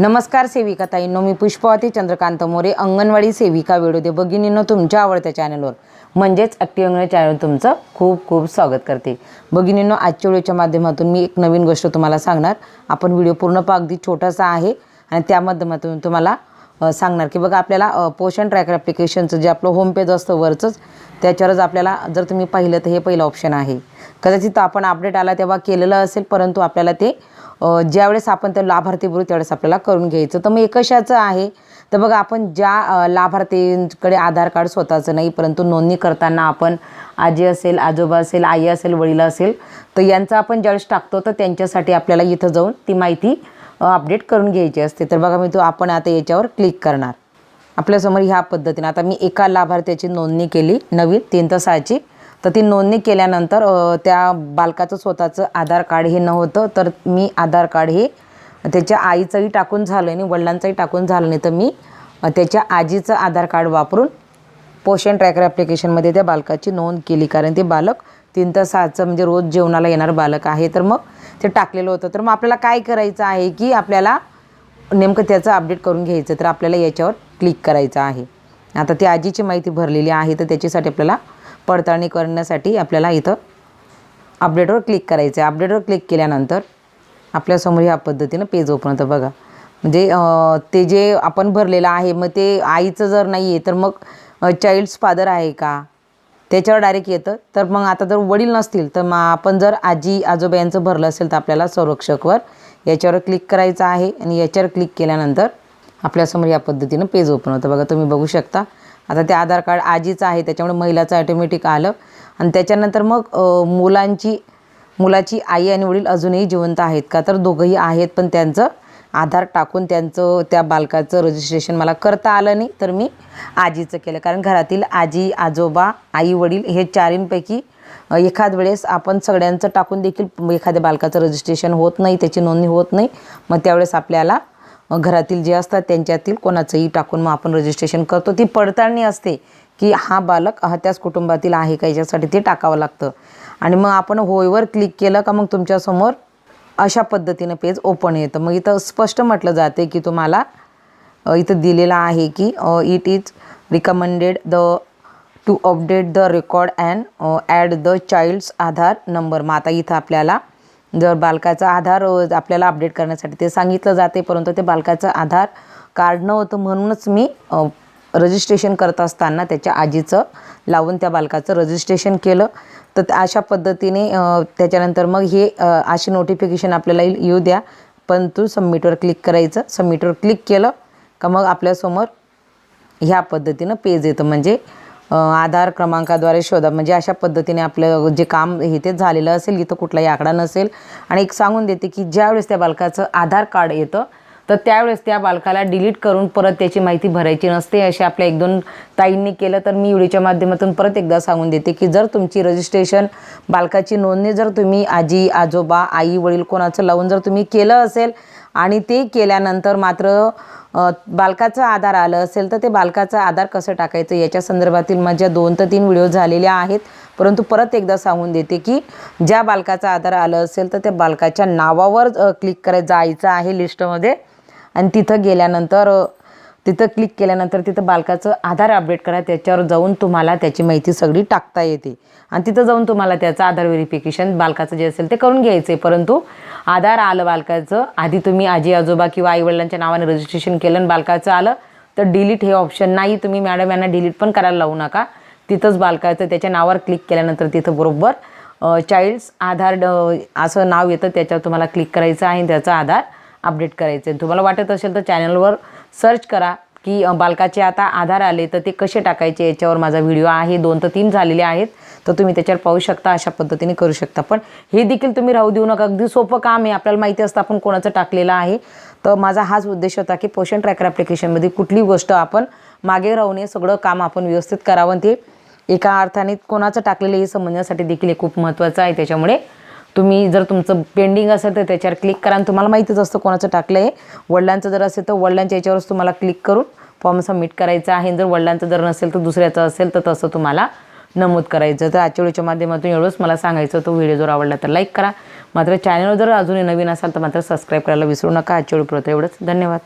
नमस्कार सेविका ताईंनो मी पुष्पावती चंद्रकांत मोरे अंगणवाडी सेविका वेळोदे भगिनींनो तुमच्या आवडत्या चॅनलवर. म्हणजेच ॲक्टिव्ह अंगणवाडी चॅनल तुमचं खूप खूप स्वागत करते. भगिनींनो आजच्या व्हिडिओच्या माध्यमातून मी एक नवीन गोष्ट तुम्हाला सांगणार. आपण व्हिडिओ पूर्ण अगदी छोटासा आहे आणि त्या माध्यमातून तुम्हाला सांगणार की बघा आपल्याला पोषण ट्रॅकर ॲप्लिकेशनचं जे आपलं होम पेज असतं वरचंच त्याच्यावरच आपल्याला जर तुम्ही पाहिलं तर हे पहिलं ऑप्शन आहे. कदाचित आपण अपडेट आला तेव्हा केलेलं असेल परंतु आपल्याला ते ज्यावेळेस आपण त्या लाभार्थी बोलू त्यावेळेस आपल्याला करून घ्यायचं. तर मग हे कशाचं आहे. तर बघा आपण ज्या लाभार्थींकडे आधार कार्ड स्वतःचं नाही परंतु नोंदणी करताना आपण आजी असेल आजोबा असेल आई असेल वडील असेल तर यांचा आपण ज्यावेळेस टाकतो तर त्यांच्यासाठी आपल्याला इथं जाऊन ती माहिती अपडेट करून घ्यायची असते. तर बघा मी तो आपण आता याच्यावर क्लिक करणार. आपल्यासमोर ह्या पद्धतीने आता मी एका लाभार्थ्याची नोंदणी केली नवीन तीन तासाची तर ती नोंदणी केल्यानंतर त्या बालकाचं स्वतःचं आधार कार्ड हे नव्हतं तर मी आधार कार्ड हे त्याच्या आईचंही टाकून झालं आणि वडिलांचंही टाकून झालं नाही. तर मी त्याच्या आजीचं आधार कार्ड वापरून पोषण ट्रॅकर ॲप्लिकेशनमध्ये त्या बालकाची नोंद केली. कारण ते बालक तीन तर सहाचं म्हणजे रोज जेवणाला येणार बालक आहे. तर मग ते टाकलेलं होतं. तर मग आपल्याला काय करायचं आहे की आपल्याला नेमकं त्याचं अपडेट करून घ्यायचं तर आपल्याला याच्यावर क्लिक करायचं आहे. आता ती आजीची माहिती भरलेली आहे तर त्याच्यासाठी आपल्याला पडताळणी करण्यासाठी आपल्याला इथं अपडेटवर क्लिक करायचं आहे अपडेटवर क्लिक केल्यानंतर आपल्यासमोर ह्या पद्धतीनं पेज ओपन होतं बघा. म्हणजे ते जे आपण भरलेलं आहे मग ते आईचं जर नाही आहे तर मग चाईल्ड्स फादर आहे का? त्याच्यावर डायरेक्ट येतं. तर मग आता जर वडील नसतील तर मग आपण जर आजी आजोबा यांचं भरलं असेल तर आपल्याला संरक्षकवर याच्यावर क्लिक करायचं आहे. आणि याच्यावर क्लिक केल्यानंतर आपल्यासमोर या पद्धतीनं पेज ओपन होतं. बघा तुम्ही बघू शकता. आता ते आधार कार्ड आजीचं आहे त्याच्यामुळे महिलाचं ॲटोमॅटिक आलं. आणि त्याच्यानंतर मग मुलांची मुलाची आई आणि वडील अजूनही जिवंत आहेत का? तर दोघंही आहेत पण त्यांचं आधार टाकून त्यांचं त्या बालकाचं रजिस्ट्रेशन मला करता आलं नाही तर मी आजीचं केलं. कारण घरातील आजी आजोबा आई वडील हे चारींपैकी एखाद वेळेस आपण सगळ्यांचं टाकून देखील एखाद्या बालकाचं रजिस्ट्रेशन होत नाही त्याची नोंदणी होत नाही मग त्यावेळेस आपल्याला घरातील जे असतात त्यांच्यातील कोणाचंही टाकून मग आपण रजिस्ट्रेशन करतो. ती पडताळणी असते की हा बालक हा त्याच कुटुंबातील आहे का? याच्यासाठी ते टाकावं लागतं. आणि मग आपण होयवर क्लिक केलं का मग तुमच्यासमोर अशा पद्धतीनं पेज ओपन येतं. मग इथं स्पष्ट म्हटलं जाते की तुम्हाला इथं दिलेलं आहे की it is recommended the to update the record and add the child's Aadhaar number मग आता इथं आपल्याला जर बालकाचा आधार आपल्याला अपडेट करण्यासाठी ते सांगितलं जाते परंतु ते बालकाचं आधार कार्ड नव्हतं म्हणूनच मी रजिस्ट्रेशन करत असताना त्याच्या आजीचं लावून त्या बालकाचं रजिस्ट्रेशन केलं. तर अशा पद्धतीने त्याच्यानंतर मग हे अशी नोटिफिकेशन आपल्याला येईल- येऊ द्या. पण तू सबमिटवर क्लिक करायचं. सबमिटवर क्लिक केलं का मग आपल्यासमोर ह्या पद्धतीनं पेज येतं. म्हणजे आधार क्रमांकाद्वारे शोधा. म्हणजे अशा पद्धतीने आपलं जे काम हे ते झालेलं असेल इथं कुठलाही आकडा नसेल. आणि एक सांगून देते की ज्यावेळेस त्या बालकाचं आधार कार्ड येतं तर त्यावेळेस त्या बालकाला डिलीट करून परत त्याची माहिती भरायची नसते असे आपल्या एक दोन ताईंनी केलं. तर मी व्हिडिओच्या माध्यमातून परत एकदा सांगून देते की जर तुमची रजिस्ट्रेशन बालकाची नोंदणी जर तुम्ही आजी आजोबा आई वडील कोणाचं लावून जर तुम्ही केलं असेल आणि ते केल्यानंतर मात्र बालकाचं आधार आलं असेल तर ते बालकाचं आधार कसं टाकायचं? याच्या संदर्भातील माझ्या दोन ते तीन व्हिडिओ झालेल्या आहेत. परंतु परत एकदा सांगून देते की ज्या बालकाचं आधार आलं असेल तर त्या बालकाच्या नावावर क्लिक करायचं जायचं आहे लिस्टमध्ये आणि तिथं गेल्यानंतर तिथं क्लिक केल्यानंतर तिथं बालकाचं आधार अपडेट करा त्याच्यावर जाऊन तुम्हाला त्याची माहिती सगळी टाकता येते. आणि तिथं जाऊन तुम्हाला त्याचं आधार व्हेरिफिकेशन बालकाचं जे असेल ते करून घ्यायचं आहे परंतु आधार आलं बालकाचं आधी तुम्ही आजी आजोबा किंवा आईवडिलांच्या नावाने रजिस्ट्रेशन केलं आणि बालकाचं आलं तर डिलीट हे ऑप्शन नाही. तुम्ही मॅडम यांना डिलीट पण करायला लावू नका. तिथंच बालकाचं त्याच्या नावावर क्लिक केल्यानंतर तिथं बरोबर चाइल्ड्स आधार असं नाव येतं त्याच्यावर तुम्हाला क्लिक करायचं आहे आणि त्याचा आधार अपडेट करायचं आहे तुम्हाला वाटत असेल तर चॅनलवर सर्च करा की बालकाचे आता आधार आले तर ते कसे टाकायचे याच्यावर माझा व्हिडिओ आहे. दोन तर तीन झालेले आहेत. तर तुम्ही त्याच्यावर पाहू शकता अशा पद्धतीने करू शकता. पण हे देखील तुम्ही राहू देऊ नका. अगदी सोपं काम आहे. आपल्याला माहिती असतं आपण कोणाचं टाकलेलं आहे. तर माझा हाच उद्देश होता की पोषण ट्रॅकर ॲप्लिकेशनमध्ये कुठली गोष्ट आपण मागे राहू नये सगळं काम आपण व्यवस्थित करावं. ते एका अर्थाने कोणाचं टाकलेलं हे समजण्यासाठी देखील हे खूप महत्त्वाचं आहे. त्याच्यामुळे तुम्ही जर तुमचं पेंडिंग असेल तर त्याच्यावर क्लिक करा. आणि तुम्हाला माहितीच असतं कोणाचं टाकलं आहे वडिलांचं जर असेल तर वडिलांच्या याच्यावरच तुम्हाला क्लिक करून फॉर्म सबमिट करायचा आहे. जर वडिलांचं जर नसेल तर दुसऱ्याचं असेल तर तसं तुम्हाला नमूद करायचं तर आजच्या व्हिडिओच्या माध्यमातून एवढंच मला सांगायचं तो व्हिडिओ जर आवडला तर लाईक करा. मात्र चॅनल जर अजूनही नवीन असाल तर मात्र सबस्क्राईब करायला विसरू नका. आजच्या व्हिडिओ एवढंच. धन्यवाद.